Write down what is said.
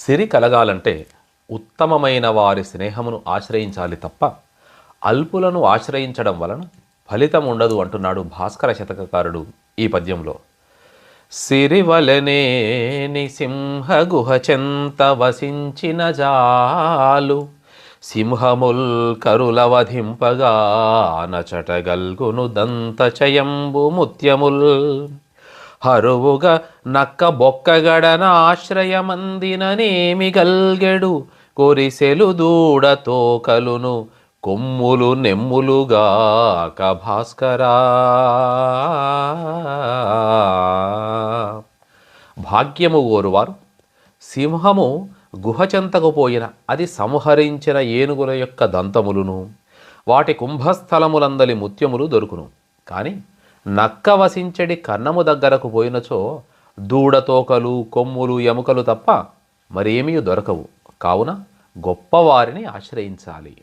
సిరి కలగాలంటే ఉత్తమమైన వారి స్నేహమును ఆశ్రయించాలి తప్ప అల్పులను ఆశ్రయించడం వలన ఫలితం ఉండదు అంటున్నాడు భాస్కర శతకకారుడు ఈ పద్యంలో. సిరివలనే సింహ గుహ చెంత వసించిన జాలు సింహముల్ కరులవధింపగా నచటగల్గును దంతచయంబు ముత్యముల్. హరువుగా నక్క బొక్కగడన ఆశ్రయమందిననేమి గల్గెడు. కొరిసెలు దూడ తోకలును కొమ్ములు నెమ్ములుగా భాస్కరా భాగ్యము ఓరువారు సింహము గుహచెంతకు పోయిన అది సంహరించిన ఏనుగుల యొక్క దంతములును వాటి కుంభస్థలములందలి ముత్యములు దొరుకును. కానీ నక్క వసించడి కన్నము దగ్గరకు పోయినచో దూడతోకలు కొమ్ములు ఎముకలు తప్ప మరేమీ దొరకవు. కావున గొప్పవారిని ఆశ్రయించాలి.